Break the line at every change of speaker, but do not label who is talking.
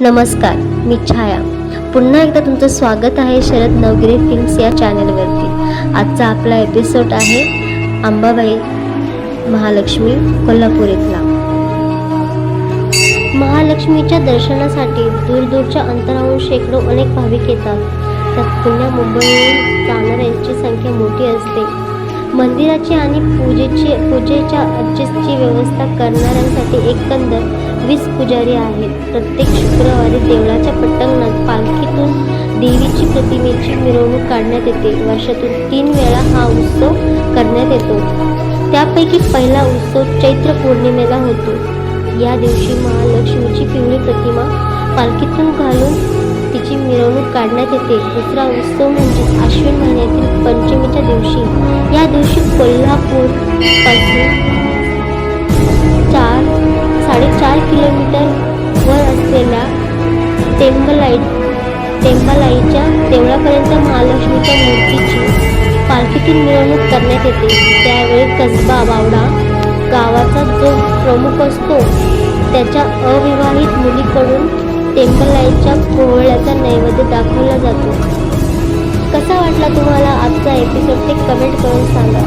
नमस्कार मी छाया. पुन्हा एकदा तुमचं स्वागत आहे शरद नवगिरे फिल्म्स या चॅनलवरती आजचा आपला एपिसोड आहे अंबाबाई महालक्ष्मी कोल्हापूर इथला. महालक्ष्मीच्या दर्शनासाठी दूरदूरच्या अंतरावरून शेकडो अनेक भाविक येतात. त्यात पुण्या मुंबईहून जाणाऱ्यांची संख्या मोठी असते. मंदिराची आणि पूजेची पूजेच्या अर्चेसची व्यवस्था करणाऱ्यांसाठी एकंदर वीस पुजारी आहेत. प्रत्येक शुक्रवारी देवळाच्या पट्टंगणात पालखीतून देवीची प्रतिमेची मिरवणूक काढण्यात येते. वर्षातून तीन वेळा हा उत्सव करण्यात येतो. त्यापैकी पहिला उत्सव चैत्र पौर्णिमेला होतो. या दिवशी महालक्ष्मीची पिवळी प्रतिमा पालखीतून घालून तिची मिरवणूक काढण्यात येते. दुसरा उत्सव म्हणजे आश्विन महिन्यातील पंचमीच्या दिवशी. या दिवशी कोल्हापूरपासून चार किलोमीटर वर असलेल्या टेंबलाई टेंबलाईच्या देवळापर्यंत महालक्ष्मीच्या मूर्तीची पालखीतून मिरवणूक करण्यात येते. त्यावेळी कसबा बावडा गावाचा जो प्रमुख असतो त्याच्या अविवाहित मुलीकडून टेंबलाईच्या कोहळ्याचा नैवेद्य दाखवला जातो. कसा वाटला तुम्हाला आजचा एपिसोड ते कमेंट करून सांगा.